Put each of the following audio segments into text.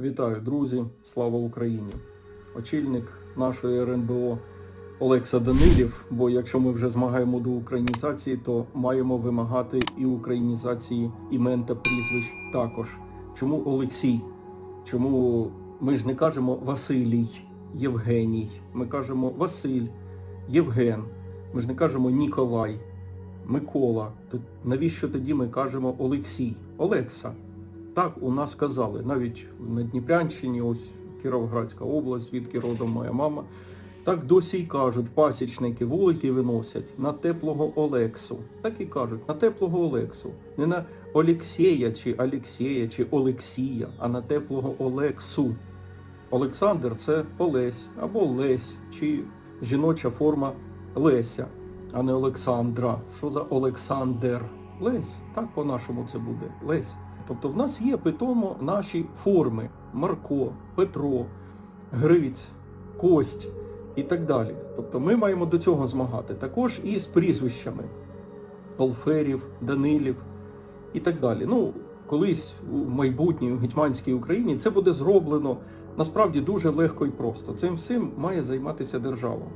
Вітаю, друзі! Слава Україні! Очільник нашої РНБО Олекса Данилів. Бо якщо ми вже змагаємо до українізації, то маємо вимагати і українізації імен та прізвищ також. Чому Олексій? Чому ми ж не кажемо Василій, Євгеній? Ми кажемо Василь, Євген. Ми ж не кажемо Ніколай, Микола. Навіщо тоді ми кажемо Олексій? Олекса. Так у нас казали, навіть на Дніпрянщині, ось Кіровоградська область, звідки родом моя мама. Так досі й кажуть, пасічники вулики виносять на теплого Олексу. Так і кажуть, на теплого Олексу. Не на Олексія чи Алексія чи Олексія, а на теплого Олексу. Олександр це Олесь або Лесь, чи жіноча форма Леся, а не Олександра. Що за Олександр? Лесь, так по-нашому це буде. Лесь. Тобто в нас є питомо наші форми Марко, Петро, Гриць, Кость і так далі. Тобто ми маємо до цього змагати. Також і з прізвищами Олферів, Данилів і так далі. Ну, колись у майбутній у гетьманській Україні це буде зроблено насправді дуже легко і просто. Цим всім має займатися держава.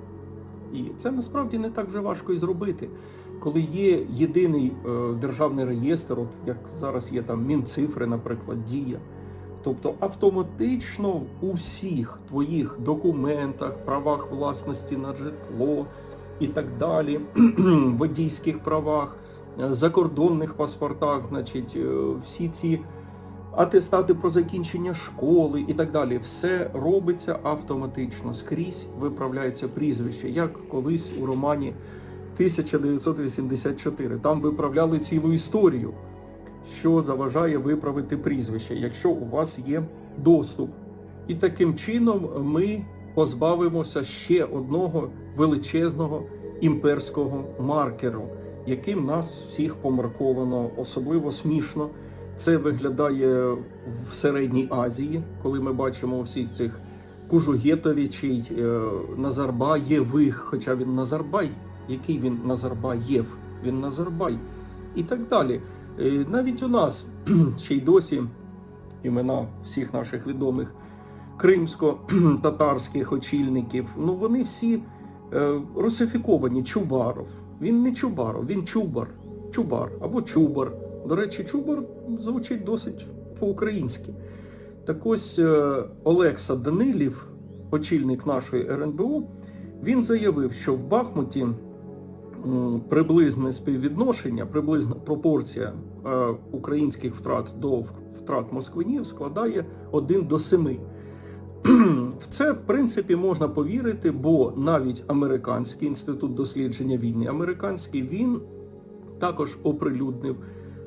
І це насправді не так вже важко і зробити. Коли є єдиний е, державний реєстр, от як зараз є там Мінцифри, наприклад, Дія, тобто автоматично у всіх твоїх документах, правах власності на житло і так далі, водійських правах, е, закордонних паспортах, значить, е, всі ці атестати про закінчення школи і так далі. Все робиться автоматично. Скрізь виправляється прізвище, як колись у романі 1984. Там виправляли цілу історію, що заважає виправити прізвище, якщо у вас є доступ. І таким чином ми позбавимося ще одного величезного імперського маркеру, яким нас всіх помарковано особливо смішно. Це виглядає в Середній Азії, коли ми бачимо всіх цих Кужугетовичей, е, Назарбаєвих, хоча він Назарбай, який він Назарбаєв, він Назарбай і так далі. Е, Навіть у нас ще й досі імена всіх наших відомих кримсько-татарських очільників, ну вони всі е, русифіковані. Чубаров. Він не Чубаров, він Чубар. Чубар або Чубар. До речі, Чубар звучить досить по-українськи. Так ось е, Олекса Данилів, очільник нашої РНБО, він заявив, що в Бахмуті приблизне співвідношення, приблизна пропорція е, українських втрат до втрат москвинів складає 1 до 7. В це, в принципі, можна повірити, бо навіть американський інститут дослідження війни, американський він також оприлюднив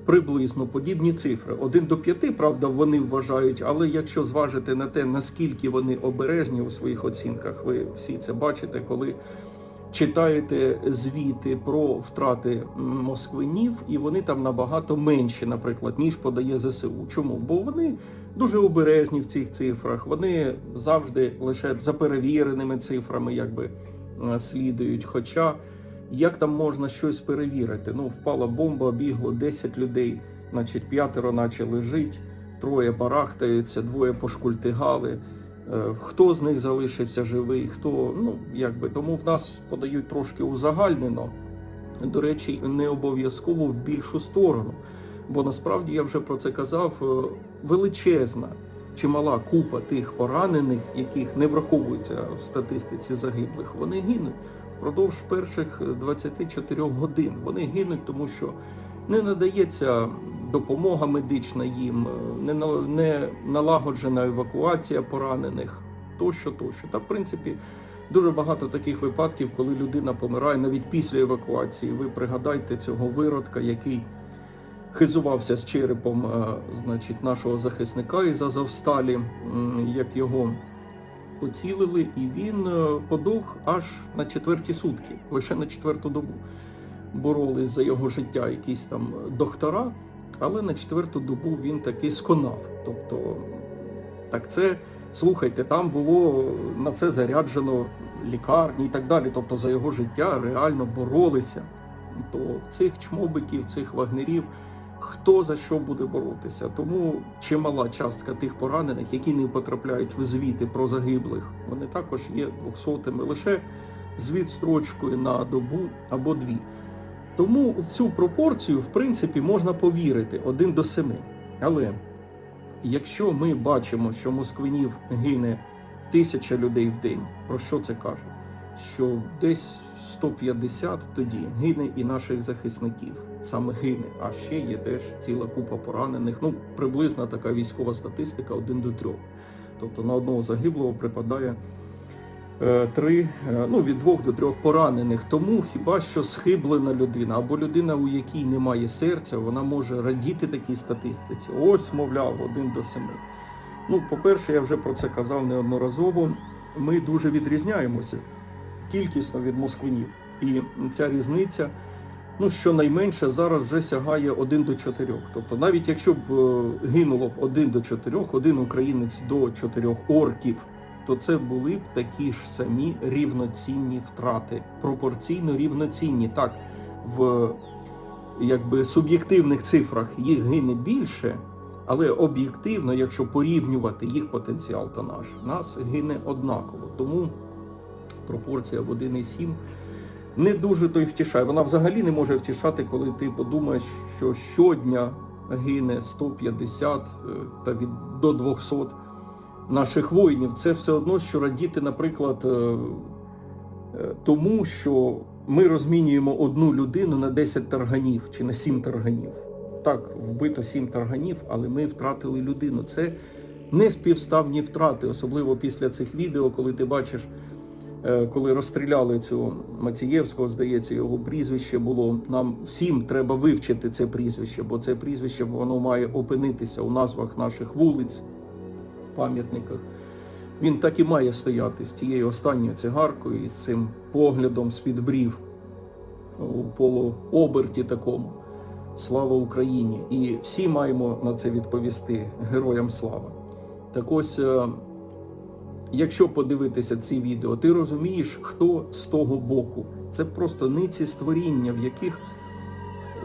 приблизно подібні цифри. 1 до 5, правда, вони вважають, але якщо зважити на те, наскільки вони обережні у своїх оцінках, ви всі це бачите, коли читаєте звіти про втрати москвинів, і вони там набагато менші, наприклад, ніж подає ЗСУ. Чому? Бо вони дуже обережні в цих цифрах, вони завжди лише за перевіреними цифрами якби е, слідують. Хоча як там можна щось перевірити? Ну, впала бомба, бігло 10 людей, значить п'ятеро наче лежить, троє барахтаються, двоє пошкультигали. Е, Хто з них залишився живий, хто, ну, якби, тому в нас подають трошки узагальнено. До речі, не обов'язково в більшу сторону. Бо насправді я вже про це казав, е, величезна чимала купа тих поранених, яких не враховується в статистиці загиблих, вони гинуть впродовж перших 24 годин. Вони гинуть, тому що не надається допомога медична їм, не, на- не налагоджена евакуація поранених, тощо, тощо. Та в принципі дуже багато таких випадків, коли людина помирає навіть після евакуації. Ви пригадайте цього виродка, який хизувався з черепом е, значить, нашого захисника із Азовсталі, як його поцілили, і він е, подох аж на четверті сутки, лише на четверту добу. Боролись за його життя якісь там доктора, але на четверту добу він таки сконав. Тобто, так це, слухайте, там було на це заряджено лікарні і так далі. Тобто за його життя реально боролися. То в цих чмобиків, цих вагнерів хто за що буде боротися. Тому чимала частка тих поранених, які не потрапляють в звіти про загиблих, вони також є двохсотими лише з відстрочкою на добу або дві. Тому цю пропорцію, в принципі, можна повірити один до семи. Але якщо ми бачимо, що москвинів гине тисяча людей в день, про що це каже? Що десь 150 тоді гине і наших захисників. Саме гине, а ще є теж ціла купа поранених. Ну, приблизна така військова статистика один до трьох. Тобто на одного загиблого припадає три, е, ну від двох до трьох поранених. Тому хіба що схиблена людина або людина, у якій немає серця, вона може радіти такій статистиці. Ось, мовляв, один до семи. Ну, по-перше, я вже про це казав неодноразово. Ми дуже відрізняємося кількісно від москвинів. І ця різниця, ну щонайменше зараз вже сягає 1 до 4. Тобто навіть якщо б е, гинуло б 1 до 4, один українець до 4 орків, то це були б такі ж самі рівноцінні втрати, пропорційно рівноцінні. Так, в якби суб'єктивних цифрах їх гине більше, але об'єктивно, якщо порівнювати їх потенціал та наш, нас гине однаково. Тому пропорція в 1,7 не дуже то й втішає. Вона взагалі не може втішати, коли ти подумаєш, що щодня гине 150 е, та від до 200 наших воїнів. Це все одно, що радіти, наприклад, е, е, тому, що ми розмінюємо одну людину на 10 тарганів чи на 7 тарганів. Так, вбито 7 тарганів, але ми втратили людину. Це не співставні втрати, особливо після цих відео, коли ти бачиш, е, коли розстріляли цього Мацієвського, здається, його прізвище було. Нам всім треба вивчити це прізвище, бо це прізвище воно має опинитися у назвах наших вулиць, пам'ятниках. Він так і має стояти з тією останньою цигаркою і з цим поглядом з-під брів у полуоберті такому. Слава Україні! І всі маємо на це відповісти. Героям слава. Так ось, е, якщо подивитися ці відео, ти розумієш, хто з того боку. Це просто ниці створіння, в яких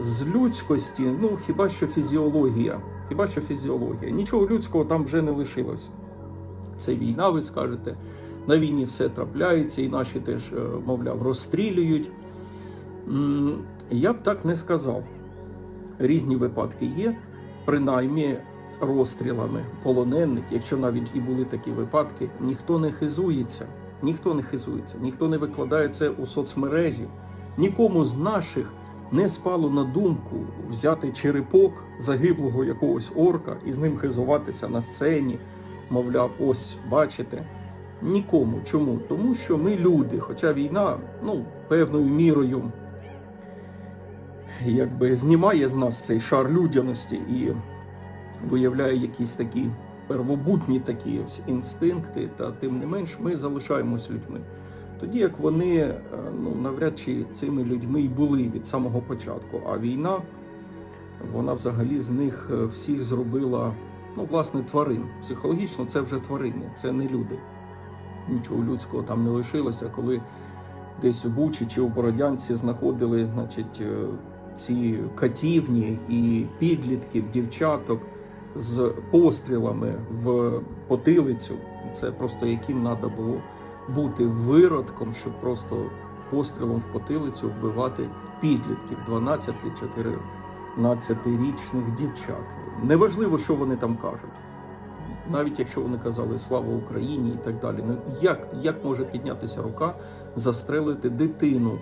з людськості, ну хіба що фізіологія, хіба що фізіологія. Нічого людського там вже не лишилось. Це війна, ви скажете. На війні все трапляється, і наші теж, е, мовляв, розстрілюють. Я б так не сказав. Різні випадки є, принаймні розстрілами полонених, якщо навіть і були такі випадки, ніхто не хизується, ніхто не хизується, ніхто не викладає це у соцмережі. Нікому з наших не спало на думку взяти черепок загиблого якогось орка і з ним хизуватися на сцені. Мовляв, ось бачите. Нікому. Чому? Тому що ми люди, хоча війна, ну, певною мірою якби знімає з нас цей шар людяності і виявляє якісь такі первобутні такі інстинкти, та тим не менш ми залишаємось людьми. Тоді як вони е, ну, навряд чи цими людьми і були від самого початку. А війна, вона взагалі з них е, всіх зробила, ну, власне, тварин. Психологічно це вже тварини, це не люди. Нічого людського там не лишилося, коли десь у Бучі чи у Бородянці знаходили, значить, е, ці катівні і підлітків, дівчаток з пострілами в потилицю. Це просто яким треба було бути виродком, щоб просто пострілом в потилицю вбивати підлітків 12-14-річних дівчат. Неважливо, що вони там кажуть. Навіть якщо вони казали Слава Україні і так далі. Ну як, як може піднятися рука, застрелити дитину?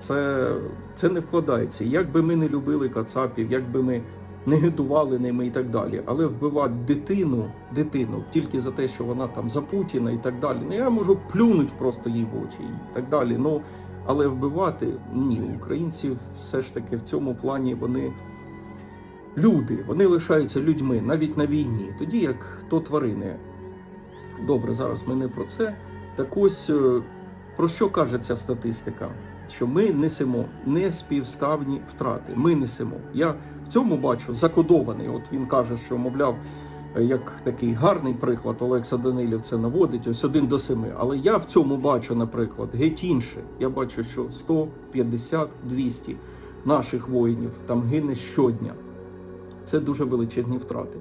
Це, це не вкладається. Як би ми не любили кацапів, як би ми не гидували ними і так далі. Але вбивати дитину, дитину тільки за те, що вона там за Путіна і так далі. Ну я можу плюнути просто їй в очі і так далі. Ну, але вбивати ні, українці все ж таки в цьому плані вони люди, вони лишаються людьми навіть на війні, тоді як то тварини. Добре, зараз ми не про це. Так ось е, про що каже ця статистика? Що ми несемо неспівставні втрати. Ми несемо. Я в цьому бачу закодований. От він каже, що, мовляв, як такий гарний приклад, Олекса Данилів це наводить, ось один до семи. Але я в цьому бачу, наприклад, геть інше. Я бачу, що 150-200 наших воїнів там гине щодня. Це дуже величезні втрати.